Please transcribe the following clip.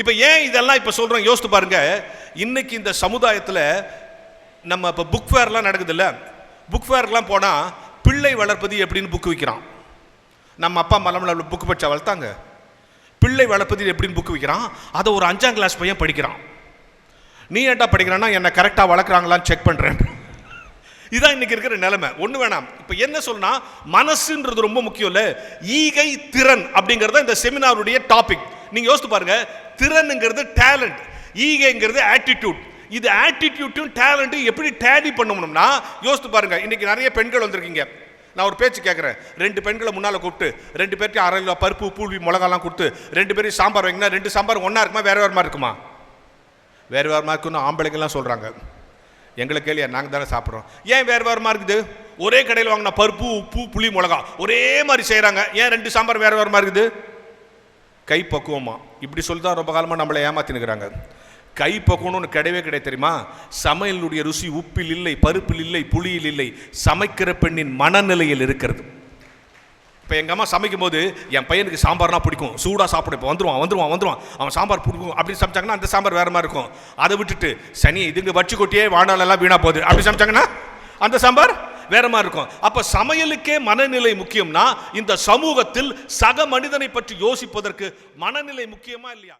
இப்போ ஏன் இதெல்லாம் இப்போ சொல்கிறோம் யோசித்து பாருங்க. இன்னைக்கு இந்த சமுதாயத்தில் நம்ம இப்போ புக் ஃபேர்லாம் நடக்குதுல்ல புக் ஃபேர்லாம் போனால் பிள்ளை வளர்ப்பது எப்படின்னு புக் விற்கிறான் நம்ம அப்பா அம்மா நம்மள புக் படிச்சா வளர்த்தாங்க. பிள்ளை வளர்ப்பது எப்படின்னு புக் விற்கிறான் அதை ஒரு அஞ்சாம் கிளாஸ் பையன் படிக்கிறான். நீ ஏட்டா படிக்கிறான்னா என்னை கரெக்டாக வளர்க்குறாங்களான்னு செக் பண்ணுறேன் இதான் இன்னைக்கு இருக்கிற நிலைமை. ஒன்று வேணாம். இப்போ என்ன சொல்லனா மனசுன்றது ரொம்ப முக்கியம் இல்லை? ஈகை திறன் அப்படிங்கிறத இந்த செமினாருடைய டாபிக் நீங்கள் யோசித்து பாருங்க திறனுங்கிறது டேலண்ட் ஈகைங்கிறது ஆட்டிடியூட் இது ஆட்டிடியூட்டும் டேலண்ட்டும் எப்படி டேலி பண்ணணும்னா யோசித்து பாருங்க இன்னைக்கு நிறைய பெண்கள் வந்திருக்கீங்க. நான் ஒரு பேச்சு கேட்குறேன். ரெண்டு பெண்களை முன்னால் கூப்பிட்டு ரெண்டு பேருக்கு அரை கிலோ பருப்பு பூவி மிளகாலாம் கொடுத்து ரெண்டு பேரும் சாம்பார் வைங்கன்னா ரெண்டு சாம்பார் ஒன்றா இருக்குமா வேறு மாதிரி இருக்குமா? வேறு வேறு மாதிரி இருக்குன்னு ஆம்பளைங்கெல்லாம் சொல்கிறாங்க எங்களை கேள்வியா நாங்கள் தானே சாப்பிட்றோம். ஏன் வேறு வேறு இருக்குது? ஒரே கடையில் வாங்கின பருப்பு உப்பு புளி மிளகா ஒரே மாதிரி செய்கிறாங்க ஏன் ரெண்டு சாம்பார் வேறு வேறு இருக்குது? கை பக்குவமா? இப்படி சொல்லி தான் ரொம்ப காலமாக நம்மளை ஏமாத்தினுக்கிறாங்க. கை பக்குவம்னு கிடையவே கிடையாது தெரியுமா? சமையலுடைய ருசி உப்பில் இல்லை பருப்பில் இல்லை புளியில் இல்லை. சமைக்கிற பெண்ணின் மனநிலையில் இருக்கிறது. இப்போ எங்கள் அம்மா சமைக்கும் போது என் பையனுக்கு சாம்பார்னா பிடிக்கும். சூடாக சாப்பிட இப்போ வந்துருவான் வந்துருவான் வந்துருவான். அவன் சாம்பார் பிடிக்கும். அப்படின்னு சமைச்சாங்கன்னா அந்த சாம்பார் வேறு மாதிரி இருக்கும். அதை விட்டுட்டு சனி இதுங்க வச்சு கொட்டியே வானாலெல்லாம் வீணாக போகுது. அப்படி சமைச்சாங்கன்னா அந்த சாம்பார் வேற மாதிரி இருக்கும். அப்ப சமையலுக்கே மனநிலை முக்கியம்னா இந்த சமூகத்தில் சக மனிதனை பற்றி யோசிப்பதற்கு மனநிலை முக்கியமா இல்லையா?